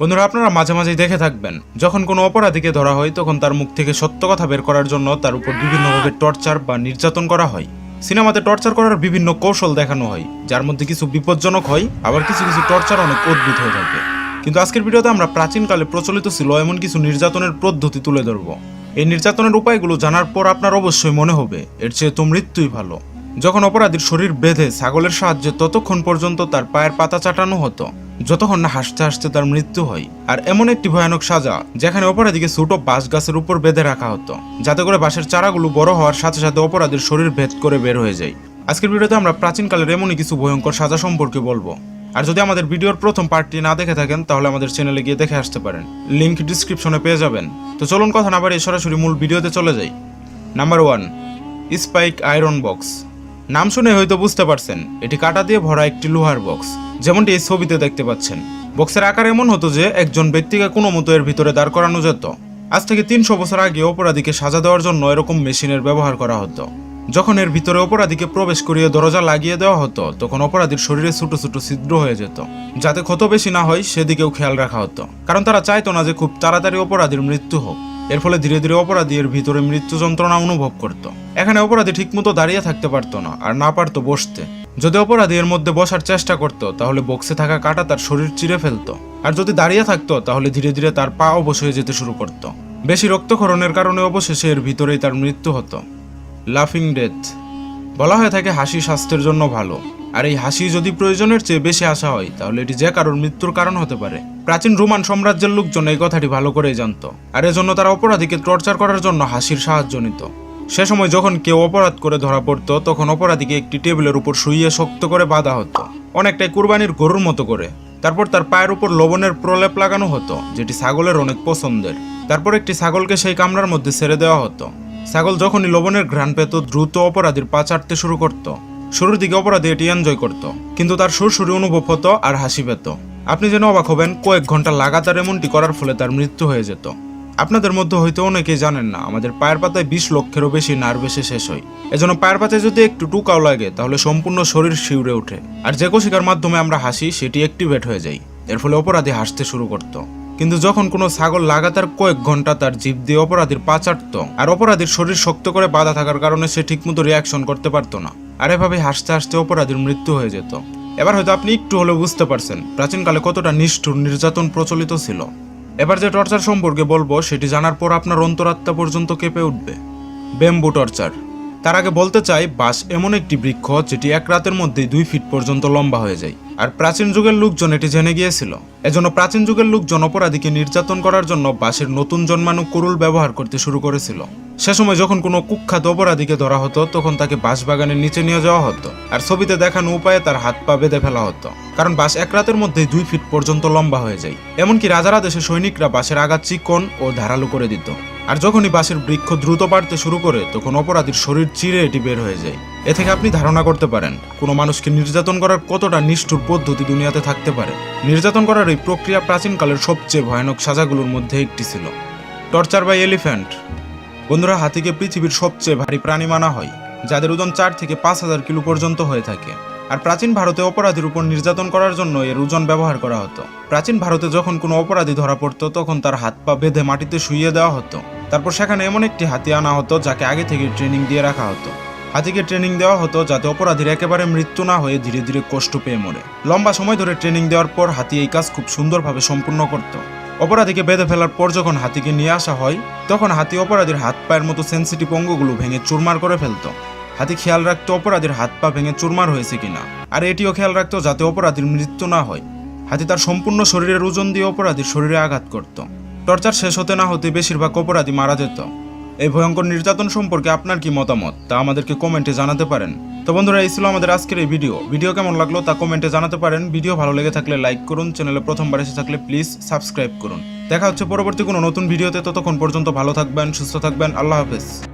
বন্ধুরা, আপনারা মাঝে মাঝেই দেখে থাকবেন, যখন কোনো অপরাধীকে ধরা হয়, তখন তার মুখ থেকে সত্য কথা বের করার জন্য তার উপর বিভিন্নভাবে টর্চার বা নির্যাতন করা হয়। সিনেমাতে টর্চার করার বিভিন্ন কৌশল দেখানো হয়, যার মধ্যে কিছু বিপজ্জনক হয়, আবার কিছু কিছু টর্চার অনেক অদ্ভুত হয়ে থাকে। কিন্তু আজকের ভিডিওতে আমরা প্রাচীনকালে প্রচলিত ছিল এমন কিছু নির্যাতনের পদ্ধতি তুলে ধরব। এই নির্যাতনের উপায়গুলো জানার পর আপনার অবশ্যই মনে হবে, এর চেয়ে তো মৃত্যুই ভালো। যখন অপরাধীর শরীর বেঁধে ছাগলের সাহায্যে ততক্ষণ পর্যন্ত তার পায়ের পাতা চাটানো হতো, যতক্ষণ না হাসতে হাসতে তার মৃত্যু হয়। আর এমন একটি ভয়ানক সাজা, যেখানে অপরাধীকে ছোট বাঁশ গাছের উপর বেঁধে রাখা হতো। যাতে করে বাঁশের চারাগুলো বড় হওয়ার সাথে সাথে অপরাধীর শরীর ভেদ করে বের হয়ে যায়। আজকের ভিডিওতে আমরা প্রাচীনকালের এমনই কিছু ভয়ঙ্কর সাজা সম্পর্কে বলব। আর যদি আমাদের ভিডিওর প্রথম পার্টটি না দেখে থাকেন, তাহলে আমাদের চ্যানেলে গিয়ে দেখে আসতে পারেন। লিংক ডিসক্রিপশনে পেয়ে যাবেন। তো চলুন কথা না বাড়িয়ে সরাসরি মূল ভিডিওতে চলে যাই। Number one spike iron box নাম শুনে হয়তো বুঝতে পারছেন, এটি কাটা দিয়ে ভরা একটি লোহার বক্স যেমনটি এই ছবিতে দেখতে পাচ্ছেন। বক্সের আকার এমন হতো যে, একজন ব্যক্তিকে কোনো মতো এর ভিতরে দাঁড় করানো যেত। আজ থেকে তিনশো বছর আগে অপরাধীকে সাজা দেওয়ার জন্য এরকম মেশিনের ব্যবহার করা হতো। যখন এর ভিতরে অপরাধীকে প্রবেশ করিয়ে দরজা লাগিয়ে দেওয়া হতো, তখন অপরাধীর শরীরে ছোট ছোট ছিদ্র হয়ে যেত। যাতে ক্ষত বেশি না হয়, সেদিকেও খেয়াল রাখা হতো। কারণ তারা চাইতো না যে খুব তাড়াতাড়ি অপরাধীর মৃত্যু হোক। এর ফলে ধীরে ধীরে অপরাধী এর ভিতরে মৃত্যু যন্ত্রণা অনুভব করত। এখানে অপরাধী ঠিকমতো দাঁড়িয়ে থাকতে পারতো না আর না পারতো বসতে। যদি অপরাধী এর মধ্যে বসার চেষ্টা করত, তাহলে বক্সে থাকা কাটা তার শরীর চিরে ফেলতো। আর যদি দাঁড়িয়ে থাকতো, তাহলে ধীরে ধীরে তার পা অবশ হয়ে যেতে শুরু করত। বেশি রক্তক্ষরণের কারণে অবশেষে এর ভিতরেই তার মৃত্যু হতো। লাফিং ডেথ। বলা হয়ে থাকে হাসি স্বাস্থ্যের জন্য ভালো। আর এই হাসি যদি প্রয়োজনের চেয়ে বেশি আসা হয়, তাহলে এটি যে কারোর মৃত্যুর কারণ হতে পারে। প্রাচীন রোমান সাম্রাজ্যের লোকজন এই কথাটি ভালো করেই জানত। আর এজন্য তারা অপরাধীকে টর্চার করার জন্য হাসির সাহায্য নিত। সে সময় যখন কেউ অপরাধ করে ধরা পড়ত, তখন অপরাধীকে একটি টেবিলের উপর শুইয়ে শক্ত করে বাঁধা হতো। অনেকটাই কুরবানির গরুর মতো করে। তারপর তার পায়ের উপর লবণের প্রলেপ লাগানো হতো, যেটি ছাগলের অনেক পছন্দের। তারপর একটি ছাগলকে সেই কামরার মধ্যে ছেড়ে দেওয়া হতো। ছাগল যখনই লবণের ঘ্রাণ পেত, দ্রুত অপরাধীর পা চাটতে শুরু করত। শুরুর দিকে অপরাধী এটি এনজয় করত, কিন্তু তার সুরসুরি অনুভব হতো আর হাসি পেত। আপনি যেন অবাক হবেন, কয়েক ঘণ্টা লাগাতার এমনটি করার ফলে তার মৃত্যু হয়ে যেত। আপনাদের মধ্যে হয়তো অনেকেই জানেন না, আমাদের পায়ের পাতায় বিশ লক্ষেরও বেশি নার্ভ এসে শেষ হয়। এজন্য পায়ের পাতায় যদি একটু টুকাও লাগে, তাহলে সম্পূর্ণ শরীর শিউরে ওঠে। আর যে কোশিকার মাধ্যমে আমরা হাসি, সেটি অ্যাক্টিভেট হয়ে যায়। এর ফলে অপরাধী হাসতে শুরু করত। কিন্তু যখন কোনো ছাগল লাগাতার কয়েক ঘণ্টা তার জীব দিয়ে অপরাধীর পাচারত আর অপরাধীর শরীর শক্ত করে বাধা থাকার কারণে সে ঠিকমতো রিয়াকশন করতে পারতো না, আর এভাবে হাসতে হাসতে অপরাধীর মৃত্যু হয়ে যেত। এবার হয়তো আপনি একটু হলেও বুঝতে পারছেন প্রাচীনকালে কতটা নিষ্ঠুর নির্যাতন প্রচলিত ছিল। এবার যে টর্চার সম্পর্কে বলব, সেটি জানার পর আপনার অন্তরাত্মা পর্যন্ত কেঁপে উঠবে। Bamboo torture. তার আগে বলতে চাই, বাঁশ এমন একটি বৃক্ষ, যেটি এক রাতের মধ্যেই দুই ফিট পর্যন্ত লম্বা হয়ে যায়। আর প্রাচীন যুগের লোকজন এটি জেনে গিয়েছিল। এজন্য প্রাচীন যুগের লোকজন অপরাধীকে নির্যাতন করার জন্য বাঁশের নতুন জন্মানো কুরুল ব্যবহার করতে শুরু করেছিল। সে সময় যখন কোনো কুখ্যাত অপরাধীকে ধরা হতো, তখন তাকে বাঁশ বাগানের নিচে নিয়ে যাওয়া হতো আর ছবিতে দেখানো উপায়ে তার হাত পা বেঁধে ফেলা হতো। কারণ বাঁশ এক রাতের মধ্যেই দুই ফিট পর্যন্ত লম্বা হয়ে যায়। এমনকি রাজারা দেশের সৈনিকরা বাঁশের আঘাত চিকন ও ধারালো করে দিত। আর যখনই বাঁশের বৃক্ষ দ্রুত বাড়তে শুরু করে, তখন অপরাধীর শরীর চিরে এটি বের হয়ে যায়। এ থেকে আপনি ধারণা করতে পারেন, কোনো মানুষকে নির্যাতন করার কতটা নিষ্ঠুর পদ্ধতি দুনিয়াতে থাকতে পারে। নির্যাতন করার এই প্রক্রিয়া প্রাচীনকালের সবচেয়ে ভয়ানক সাজাগুলোর মধ্যে একটি ছিল। Torture by elephant. বন্ধুরা, হাতিকে পৃথিবীর সবচেয়ে ভারী প্রাণী মানা হয়, যাদের ওজন চার থেকে পাঁচ হাজার কিলো পর্যন্ত হয়ে থাকে। আর প্রাচীন ভারতে অপরাধীর উপর নির্যাতন করার জন্য এর ওজন ব্যবহার করা হতো। প্রাচীন ভারতে যখন কোনো অপরাধী ধরা পড়তো, তখন তার হাত পা বেঁধে মাটিতে শুইয়ে দেওয়া হতো। তারপর সেখানে এমন একটি হাতি আনা হতো, যাকে আগে থেকে ট্রেনিং দিয়ে রাখা হতো। হাতিকে ট্রেনিং দেওয়া হতো যাতে অপরাধীর একেবারে মৃত্যু না হয়ে ধীরে ধীরে কষ্ট পেয়ে মরে। লম্বা সময় ধরে ট্রেনিং দেওয়ার পর হাতি এই কাজ খুব সুন্দরভাবে সম্পূর্ণ করত। অপরাধীকে বেঁধে ফেলার পর যখন হাতিকে নিয়ে আসা হয়, তখন হাতি অপরাধীর হাত পায়ের মতো সেন্সিটিভ অঙ্গগুলো ভেঙে চুরমার করে ফেলতো। হাতি খেয়াল রাখতো অপরাধীর হাত পা ভেঙে চুরমার হয়েছে কিনা? আর এটিও খেয়াল রাখতো যাতে অপরাধীর মৃত্যু না হয়। হাতি তার সম্পূর্ণ শরীরের ওজন দিয়ে অপরাধীর শরীরে আঘাত করত। টর্চার শেষ হতে না হতে বেশিরভাগ অপরাধী মারা যেত। এই ভয়ঙ্কর নির্যাতন সম্পর্কে আপনার কি মতামত, তা আমাদেরকে কমেন্টে জানাতে পারেন। তো বন্ধুরা, এই ছিল আমাদের আজকের এই ভিডিও। ভিডিও কেমন লাগল তা কমেন্টে জানাতে পারেন। ভিডিও ভালো লেগে থাকলে লাইক করুন, চ্যানেলে প্রথমবার এসে থাকলে প্লিজ সাবস্ক্রাইব করুন। দেখা হচ্ছে পরবর্তী কোনো নতুন ভিডিওতে, ততক্ষণ পর্যন্ত ভালো থাকবেন, সুস্থ থাকবেন, আল্লাহ হাফেজ।